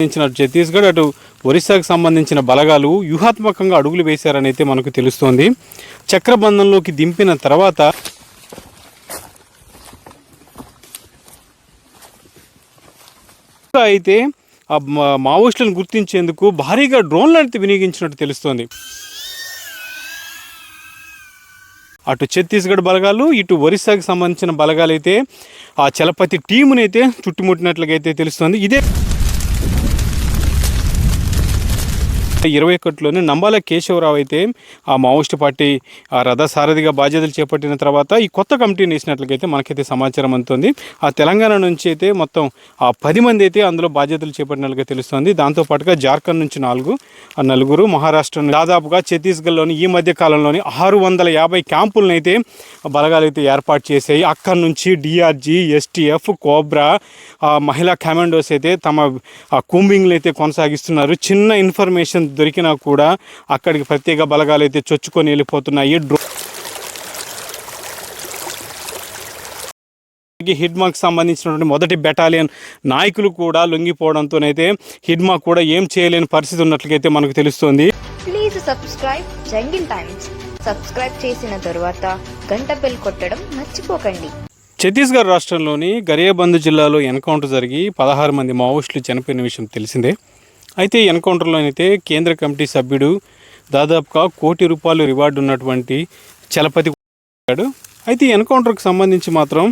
సంబంధించిన ఛత్తీస్గఢ్ అటు ఒరిస్సాకు సంబంధించిన బలగాలు వ్యూహాత్మకంగా అడుగులు వేశారని అయితే మనకు తెలుస్తోంది. చక్రబంధంలోకి దింపిన తర్వాత అయితే ఆ మావోయిస్టులను గుర్తించేందుకు భారీగా డ్రోన్లు అయితే వినియోగించినట్టు తెలుస్తోంది. అటు ఛత్తీస్గఢ్ బలగాలు ఇటు ఒరిస్సాకి సంబంధించిన బలగాలు అయితే ఆ చలపతి టీమునైతే చుట్టుముట్టినట్లుగా అయితే తెలుస్తోంది. ఇదే ఇరవై ఒకటిలోనే నంబాల కేశవరావు అయితే ఆ మావోయిస్ట్ పార్టీ ఆ రథసారథిగా బాధ్యతలు చేపట్టిన తర్వాత ఈ కొత్త కమిటీని వేసినట్లయితే మనకైతే సమాచారం అందుతుంది. ఆ తెలంగాణ నుంచి అయితే మొత్తం ఆ పది మంది అయితే అందులో బాధ్యతలు చేపట్టినట్లుగా తెలుస్తుంది. దాంతోపాటుగా జార్ఖండ్ నుంచి నాలుగు ఆ నలుగురు మహారాష్ట్ర దాదాపుగా ఛత్తీస్గఢ్లోని ఈ మధ్య కాలంలోని ఆరు వందల యాభై క్యాంపులను అయితే బలగాలైతే ఏర్పాటు చేసాయి అక్కడి నుంచి డిఆర్జీ ఎస్టీఎఫ్ కోబ్రా ఆ మహిళా కమాండోస్ అయితే తమ ఆ కూంబింగ్లు అయితే కొనసాగిస్తున్నారు. చిన్న ఇన్ఫర్మేషన్ దొరికినా కూడా అక్కడికి ప్రత్యేక బలగాలు అయితే చొచ్చుకొని వెళ్ళిపోతున్నాయి. డ్రో హిడ్మాకి సంబంధించినటువంటి మొదటి బెటాలియన్ నాయకులు కూడా లొంగిపోవడంతోనైతే హిడ్మా కూడా ఏం చేయలేని పరిస్థితి ఉన్నట్లయితే మనకు తెలుస్తోంది. Please subscribe jungle times. Subscribe చేసిన తరువాత గంట బెల్ కొట్టడం మర్చిపోకండి. ఛత్తీస్గఢ్ రాష్ట్రంలోని గరియాబంద్ జిల్లాలో ఎన్కౌంటర్ జరిగి పదహారు మంది మావోయిస్టులు చనిపోయిన విషయం తెలిసిందే. అయితే ఎన్కౌంటర్లోనైతే ఎన్కౌంటర్లో అయితే కేంద్ర కమిటీ సభ్యుడు దాదాపుగా కోటి రూపాయలు రివార్డు ఉన్నటువంటి చలపతి అయితే ఎన్కౌంటర్కి సంబంధించి మాత్రం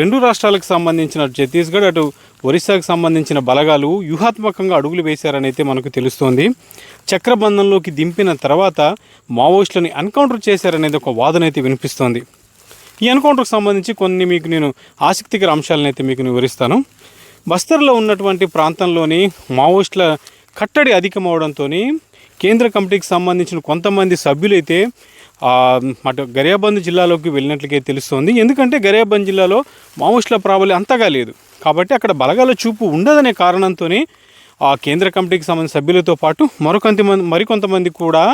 రెండు రాష్ట్రాలకు సంబంధించిన ఛత్తీస్గఢ్ అటు ఒరిస్సాకు సంబంధించిన బలగాలు వ్యూహాత్మకంగా అడుగులు వేశారని అయితే మనకు తెలుస్తోంది. చక్రబంధంలోకి దింపిన తర్వాత మావోయిస్టులని ఎన్కౌంటర్ చేశారనేది ఒక వాదన అయితే వినిపిస్తోంది. ఈ ఎన్కౌంటర్కి సంబంధించి కొన్ని మీకు నేను ఆసక్తికర అంశాలను అయితే మీకు వివరిస్తాను. బస్తర్లో ఉన్నటువంటి ప్రాంతంలోని మావోయిస్టుల కట్టడి అధికమవడంతో కేంద్ర కమిటీకి సంబంధించిన కొంతమంది సభ్యులైతే అటు గరియాబంద్ జిల్లాలోకి వెళ్ళినట్లుగా తెలుస్తోంది. ఎందుకంటే గరియాబంద్ జిల్లాలో మావోయిస్టుల ప్రాబల్యం అంతగా లేదు. కాబట్టి అక్కడ బలగాల చూపు ఉండదనే కారణంతోనే ఆ కేంద్ర కమిటీకి సంబంధించిన సభ్యులతో పాటు మరికొంత మంది మరికొంతమంది కూడా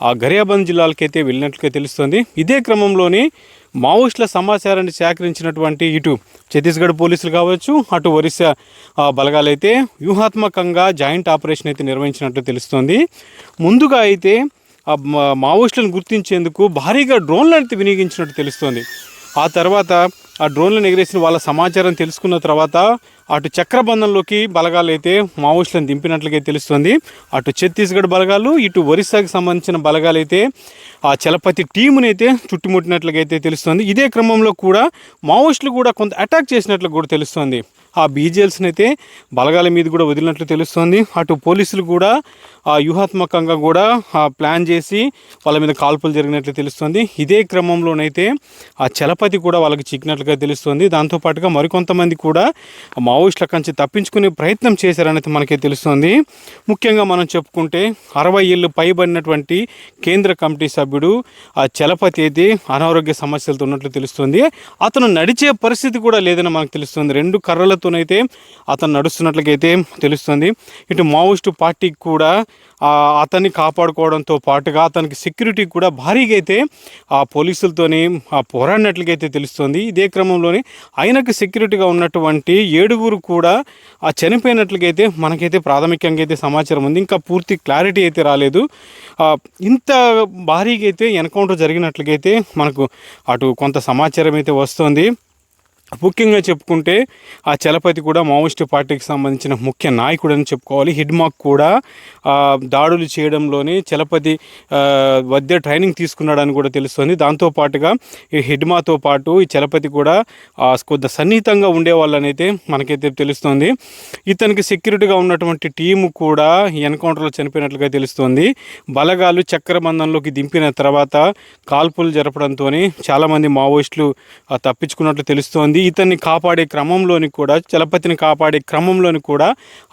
ఆ గరియాబంద్ జిల్లాలకైతే వెళ్ళినట్లుగా తెలుస్తుంది. ఇదే క్రమంలోనే మావోయిస్టుల సమాచారాన్ని సేకరించినటువంటి ఇటు ఛత్తీస్గఢ్ పోలీసులు కావచ్చు అటు ఒరిస్సా బలగాలైతే వ్యూహాత్మకంగా జాయింట్ ఆపరేషన్ అయితే నిర్వహించినట్లు తెలుస్తుంది. ముందుగా అయితే ఆ మావోయిస్టులను గుర్తించేందుకు భారీగా డ్రోన్లను అయితే వినియోగించినట్టు తెలుస్తుంది. ఆ తర్వాత ఆ డ్రోన్లను ఎగిరేసిన వాళ్ళ సమాచారం తెలుసుకున్న తర్వాత అటు చక్రబంధంలోకి బలగాలు అయితే మావోయిస్టులను దింపినట్లుగా తెలుస్తుంది. అటు ఛత్తీస్గఢ్ బలగాలు ఇటు ఒరిస్సాకి సంబంధించిన బలగాలు అయితే ఆ చలపతి టీముని అయితే చుట్టుముట్టినట్లుగా అయితే తెలుస్తుంది. ఇదే క్రమంలో కూడా మావోయిస్టులు కూడా కొంత అటాక్ చేసినట్లు కూడా తెలుస్తుంది. ఆ బీజేఎల్స్ని అయితే బలగాల మీద కూడా వదిలినట్లు తెలుస్తుంది. అటు పోలీసులు కూడా ఆ వ్యూహాత్మకంగా కూడా ఆ ప్లాన్ చేసి వాళ్ళ మీద కాల్పులు జరిగినట్లు తెలుస్తుంది. ఇదే క్రమంలోనైతే ఆ చలపతి కూడా వాళ్ళకి చిక్కినట్లుగా తెలుస్తుంది. దాంతోపాటుగా మరికొంతమంది కూడా మావోయిస్టుల కంచి తప్పించుకునే ప్రయత్నం చేశారనేది మనకి తెలుస్తుంది. ముఖ్యంగా మనం చెప్పుకుంటే అరవై ఏళ్ళు పైబడినటువంటి కేంద్ర కమిటీ సభ్యుడు ఆ చలపతి అయితే అనారోగ్య సమస్యలతో ఉన్నట్లు తెలుస్తుంది. అతను నడిచే పరిస్థితి కూడా లేదని మనకు తెలుస్తుంది. రెండు కర్రలతోనైతే అతను నడుస్తున్నట్లయితే తెలుస్తుంది. ఇటు మావోయిస్టు పార్టీకి కూడా అతన్ని కాపాడుకోవడంతో పాటుగా అతనికి సెక్యూరిటీ కూడా భారీగా అయితే ఆ పోలీసులతోనే ఆ పోరాడినట్లుగైతే తెలుస్తుంది. ఇదే క్రమంలోనే ఆయనకు సెక్యూరిటీగా ఉన్నటువంటి ఏడుగురు కూడా ఆ చనిపోయినట్లుగైతే మనకైతే ప్రాథమికంగా అయితే సమాచారం ఉంది. ఇంకా పూర్తి క్లారిటీ అయితే రాలేదు. ఇంత భారీగా అయితే ఎన్కౌంటర్ జరిగినట్లుగైతే మనకు అటు కొంత సమాచారం అయితే వస్తుంది. ముఖ్యంగా చెప్పుకుంటే ఆ చలపతి కూడా మావోయిస్టు పార్టీకి సంబంధించిన ముఖ్య నాయకుడు అని చెప్పుకోవాలి హిడ్మాక్ కూడా దాడులు చేయడంలోనే చలపతి వద్ద ట్రైనింగ్ తీసుకున్నాడని కూడా తెలుస్తుంది. దాంతోపాటుగా ఈ హిడ్మాతో పాటు ఈ చలపతి కూడా ఆ, కొద్ది సన్నిహితంగా ఉండేవాళ్ళని అయితే మనకైతే తెలుస్తుంది. ఇతనికి సెక్యూరిటీగా ఉన్నటువంటి టీము కూడా ఈ ఎన్కౌంటర్లో చనిపోయినట్లుగా తెలుస్తుంది. బలగాలు చక్రబంధంలోకి దింపిన తర్వాత కాల్పులు జరపడంతో చాలామంది మావోయిస్టులు తప్పించుకున్నట్లు తెలుస్తోంది. ఇతన్ని కాపాడే క్రమంలోని కూడా చలపతిని కాపాడే క్రమంలోని కూడా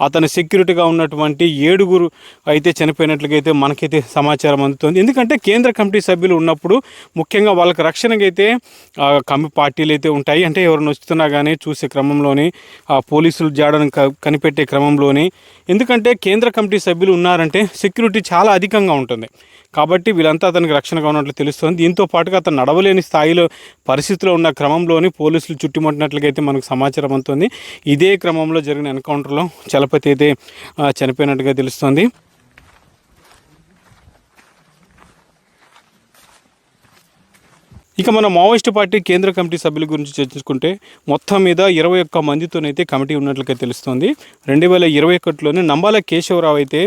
అతను సెక్యూరిటీగా ఉన్నటువంటి ఏడుగురు అయితే చనిపోయినట్లుగైతే మనకైతే సమాచారం అందుతుంది. ఎందుకంటే కేంద్ర కమిటీ సభ్యులు ఉన్నప్పుడు ముఖ్యంగా వాళ్ళకి రక్షణకైతే కమి పార్టీలు అయితే ఉంటాయి. అంటే ఎవరైనా వస్తున్నా కానీ చూసే క్రమంలోని ఆ పోలీసులు జాడను కనిపెట్టే క్రమంలోని. ఎందుకంటే కేంద్ర కమిటీ సభ్యులు ఉన్నారంటే సెక్యూరిటీ చాలా అధికంగా ఉంటుంది. కాబట్టి వీళ్ళంతా అతనికి రక్షణగా ఉన్నట్లు తెలుస్తుంది. దీంతో పాటుగా అతను నడవలేని స్థాయిలో పరిస్థితిలో ఉన్న క్రమంలోని పోలీసులు చుట్టుముట్టినట్లుగా అయితే మనకు సమాచారం అందుతుంది. ఇదే క్రమంలో జరిగిన ఎన్కౌంటర్లో చలపతి అయితే చనిపోయినట్టుగా తెలుస్తుంది. ఇక మన మావోయిస్ట్ పార్టీ కేంద్ర కమిటీ సభ్యుల గురించి చర్చించుకుంటే మొత్తం మీద ఇరవై ఒక్క మందితోనైతే కమిటీ ఉన్నట్లుగా తెలుస్తుంది. రెండు వేల ఇరవై ఒకటిలోనే నంబాల కేశవరావు అయితే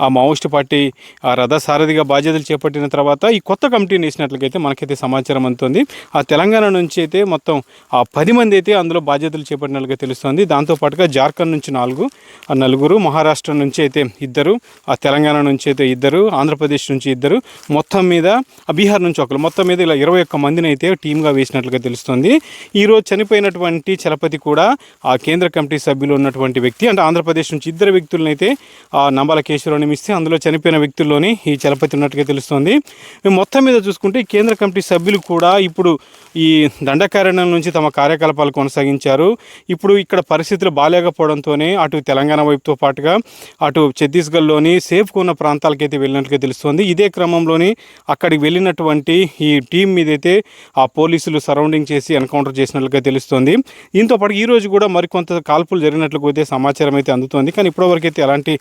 ఆ మావోయిస్ట్ పార్టీ ఆ రథ సారథిగా బాధ్యతలు చేపట్టిన తర్వాత ఈ కొత్త కమిటీని వేసినట్లుగైతే మనకైతే సమాచారం అందుతుంది. ఆ తెలంగాణ నుంచి అయితే మొత్తం ఆ పది మంది అయితే అందులో బాధ్యతలు చేపట్టినట్లుగా తెలుస్తుంది. దాంతోపాటుగా జార్ఖండ్ నుంచి నాలుగు ఆ నలుగురు మహారాష్ట్ర నుంచి అయితే ఇద్దరు ఆ తెలంగాణ నుంచి అయితే ఇద్దరు ఆంధ్రప్రదేశ్ నుంచి ఇద్దరు మొత్తం మీద బీహార్ నుంచి ఒకరు మొత్తం మీద ఇలా ఇరవై ఒక్క మంది అయితే టీమ్గా వేసినట్లుగా తెలుస్తుంది. ఈరోజు చనిపోయినటువంటి చలపతి కూడా ఆ కేంద్ర కమిటీ సభ్యులు ఉన్నటువంటి వ్యక్తి. అంటే ఆంధ్రప్రదేశ్ నుంచి ఇద్దరు వ్యక్తులనైతే ఆ నంబాల కేశవరావు నియమిస్తే అందులో చనిపోయిన వ్యక్తుల్లోని ఈ చలపతి ఉన్నట్టుగా తెలుస్తుంది. మొత్తం మీద చూసుకుంటే కేంద్ర కమిటీ సభ్యులు కూడా ఇప్పుడు ఈ దండకారణ్యం నుంచి తమ కార్యకలాపాలు కొనసాగించారు. ఇప్పుడు ఇక్కడ పరిస్థితులు బాగాలేకపోవడంతోనే అటు తెలంగాణ వైపుతో పాటుగా అటు ఛత్తీస్గఢ్లోని సేఫ్గా ఉన్న ప్రాంతాలకైతే వెళ్ళినట్లుగా తెలుస్తుంది. ఇదే క్రమంలోని అక్కడికి వెళ్ళినటువంటి ఈ టీం మీదైతే ఆ పోలీసులు సరౌండింగ్ చేసి ఎన్కౌంటర్ చేసినట్లుగా తెలుస్తోంది. దీంతో పాటు ఈ రోజు కూడా మరికొంత కాల్పులు జరిగినట్లుగా అయితే సమాచారం అయితే అందుతోంది. కానీ ఇప్పటివరకు అయితే ఎలాంటి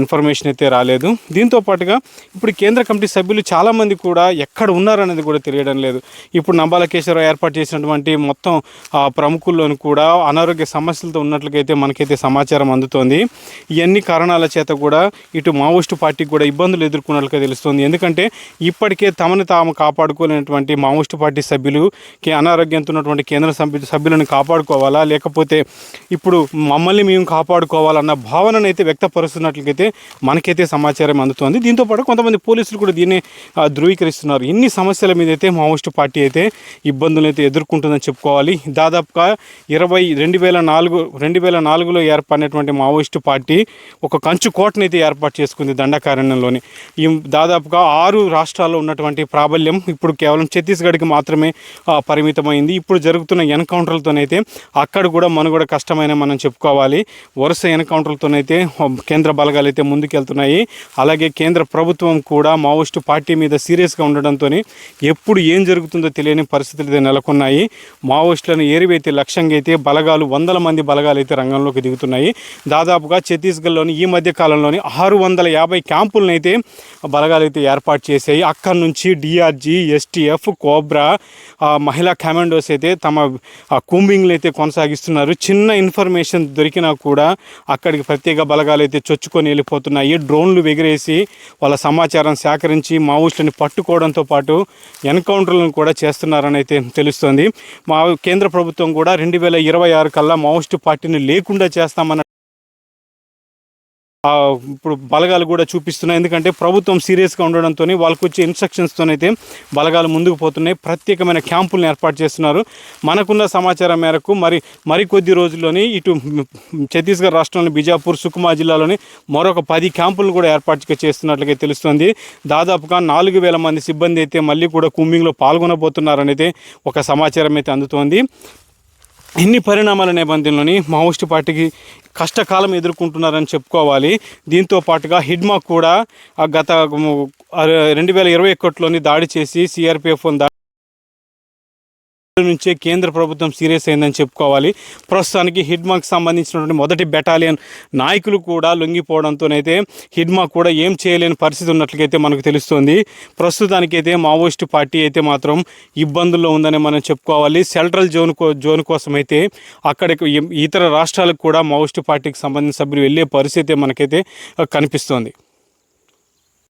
ఇన్ఫర్మేషన్ అయితే రాలేదు. దీంతో పాటుగా ఇప్పుడు కేంద్ర కమిటీ సభ్యులు చాలామంది కూడా ఎక్కడ ఉన్నారనేది కూడా తెలియడం లేదు. ఇప్పుడు నంబాలకేశ్వరరావు ఏర్పాటు చేసినటువంటి మొత్తం ఆ కూడా అనారోగ్య సమస్యలతో ఉన్నట్లుగైతే అయితే మనకైతే సమాచారం అందుతోంది. ఇవన్నీ కారణాల చేత కూడా ఇటు మావోయిస్టు పార్టీకి కూడా ఇబ్బందులు ఎదుర్కొన్నట్లుగా తెలుస్తుంది. ఎందుకంటే ఇప్పటికే తమను తాము కాపాడుకోలేనటువంటి మావోయిస్టు పార్టీ సభ్యులు అనారోగ్యంతో ఉన్నటువంటి కేంద్ర సభ్యు సభ్యులను కాపాడుకోవాలా? లేకపోతే ఇప్పుడు మమ్మల్ని మేము కాపాడుకోవాలన్న భావనను అయితే వ్యక్తపరుస్తున్నట్లయితే మనకైతే సమాచారం అందుతోంది. దీంతో పాటు కొంతమంది పోలీసులు కూడా దీన్ని ధృవీకరిస్తున్నారు. ఇన్ని సమస్యల మీద అయితే మావోయిస్టు పార్టీ అయితే ఇబ్బందులు అయితే ఎదుర్కొంటుందని చెప్పుకోవాలి. దాదాపుగా ఇరవై రెండు వేల నాలుగు రెండు వేల నాలుగులో ఏర్పడినటువంటి మావోయిస్టు పార్టీ ఒక కంచు కోటను అయితే ఏర్పాటు చేసుకుంది దండకారణ్యంలోని. ఈ దాదాపుగా ఆరు రాష్ట్రాల్లో ఉన్నటువంటి ప్రాబల్యం ఇప్పుడు కేవలం ఛత్తీస్గఢ్కి మాత్రమే పరిమితమైంది. ఇప్పుడు జరుగుతున్న ఎన్కౌంటర్లతోనైతే అక్కడ కూడా మనుగడ కష్టమైన మనం చెప్పుకోవాలి. వరుస ఎన్కౌంటర్లతోనైతే కేంద్ర బలగాలు అయితే ముందుకెళ్తున్నాయి. అలాగే కేంద్ర ప్రభుత్వం కూడా మావోయిస్టు పార్టీ మీద సీరియస్గా ఉండడంతో ఎప్పుడు ఏం జరుగుతుందో తెలియని పరిస్థితులు అయితే నెలకొన్నాయి. మావోయిస్టులను ఏరివైతే లక్ష్యంగా అయితే బలగాలు వందల మంది బలగాలు అయితే రంగంలోకి దిగుతున్నాయి. దాదాపుగా ఛత్తీస్గఢ్లోని ఈ మధ్య కాలంలోని ఆరు వందల యాభై క్యాంపులను అయితే బలగాలు అయితే ఏర్పాటు చేశాయి. అక్కడి నుంచి డిఆర్జీ ఎస్టీఎఫ్ కోబ్రా దగ్గర మహిళా కమాండోస్ అయితే తమ కూంబింగ్లు అయితే కొనసాగిస్తున్నారు. చిన్న ఇన్ఫర్మేషన్ దొరికినా కూడా అక్కడికి ప్రత్యేక బలగాలు అయితే చొచ్చుకొని వెళ్ళిపోతున్నాయి. డ్రోన్లు ఎగిరేసి వాళ్ళ సమాచారం సేకరించి మావోయిస్టులను పట్టుకోవడంతో పాటు ఎన్కౌంటర్లను కూడా చేస్తున్నారని అయితే తెలుస్తోంది. మా కేంద్ర ప్రభుత్వం కూడా రెండు వేల ఇరవై ఆరు కల్లా మావోయిస్టు పార్టీని లేకుండా చేస్తామన్న ఇప్పుడు బలగాలు కూడా చూపిస్తున్నాయి. ఎందుకంటే ప్రభుత్వం సీరియస్గా ఉండడంతో వాళ్ళకు వచ్చే ఇన్స్ట్రక్షన్స్తో అయితే బలగాలు ముందుకు పోతున్నాయి. ప్రత్యేకమైన క్యాంపులను ఏర్పాటు చేస్తున్నారు. మనకున్న సమాచారం మేరకు మరి మరికొద్ది రోజుల్లోని ఇటు ఛత్తీస్గఢ్ రాష్ట్రంలోని బిజాపూర్ సుకుమా జిల్లాలోని మరొక పది క్యాంపులను కూడా ఏర్పాటు చేస్తున్నట్లుగా తెలుస్తుంది. దాదాపుగా నాలుగు వేల మంది సిబ్బంది అయితే మళ్ళీ కూడా కుంబింగ్లో పాల్గొనబోతున్నారని అయితే ఒక సమాచారం అయితే అందుతోంది. ఇన్ని పరిణామాల నేపథ్యంలోని మావోయిస్ట్ పార్టీకి కష్టకాలం ఎదుర్కొంటున్నారని చెప్పుకోవాలి. దీంతో పాటుగా హిడ్మా కూడా గత రెండు వేల ఇరవై ఒకటిలోని దాడి చేసి సిఆర్పిఎఫ్ దాడి నుంచే కేంద్ర ప్రభుత్వం సీరియస్ అయిందని చెప్పుకోవాలి. ప్రస్తుతానికి హిడ్మాకి సంబంధించినటువంటి మొదటి బెటాలియన్ నాయకులు కూడా లొంగిపోవడంతోనైతే హిడ్మా కూడా ఏం చేయలేని పరిస్థితి ఉన్నట్లయితే మనకు తెలుస్తుంది. ప్రస్తుతానికైతే మావోయిస్టు పార్టీ అయితే మాత్రం ఇబ్బందుల్లో ఉందని మనం చెప్పుకోవాలి. సెంట్రల్ జోన్ కో జోన్ కోసం అయితే అక్కడికి ఇతర రాష్ట్రాలకు కూడా మావోయిస్టు పార్టీకి సంబంధించిన సభ్యులు వెళ్ళే పరిస్థితి మనకైతే కనిపిస్తోంది.